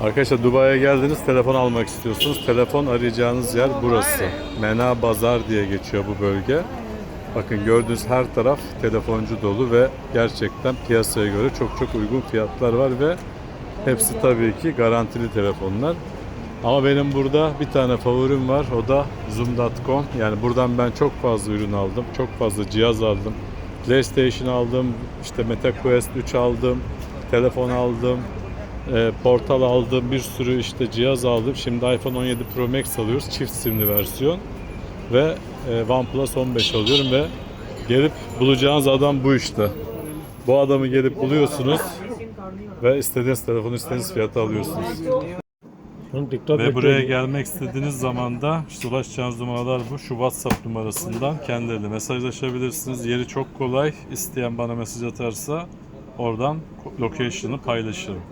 Arkadaşlar Dubai'ye geldiniz telefon almak istiyorsunuz. Telefon arayacağınız yer burası. Mena Bazar diye geçiyor bu bölge. Bakın gördüğünüz her taraf telefoncu dolu ve gerçekten piyasaya göre çok çok uygun fiyatlar var ve hepsi tabii ki garantili telefonlar. Ama benim burada bir tane favorim var. O da zoom.com. Yani buradan ben çok fazla ürün aldım. Çok fazla cihaz aldım. PlayStation aldım. işte MetaQuest 3 aldım. Telefon aldım. E, portal aldım. Bir sürü işte cihaz aldım. Şimdi iPhone 17 Pro Max alıyoruz. Çift simli versiyon. Ve e, OnePlus 15 alıyorum ve gelip bulacağınız adam bu işte. Bu adamı gelip buluyorsunuz ve istediğiniz telefonu istediğiniz fiyata alıyorsunuz. Ve buraya gelmek istediğiniz zaman da işte ulaşacağınız numaralar bu. Şu WhatsApp numarasından kendileriyle mesajlaşabilirsiniz. Yeri çok kolay. İsteyen bana mesaj atarsa oradan location'ı paylaşırım.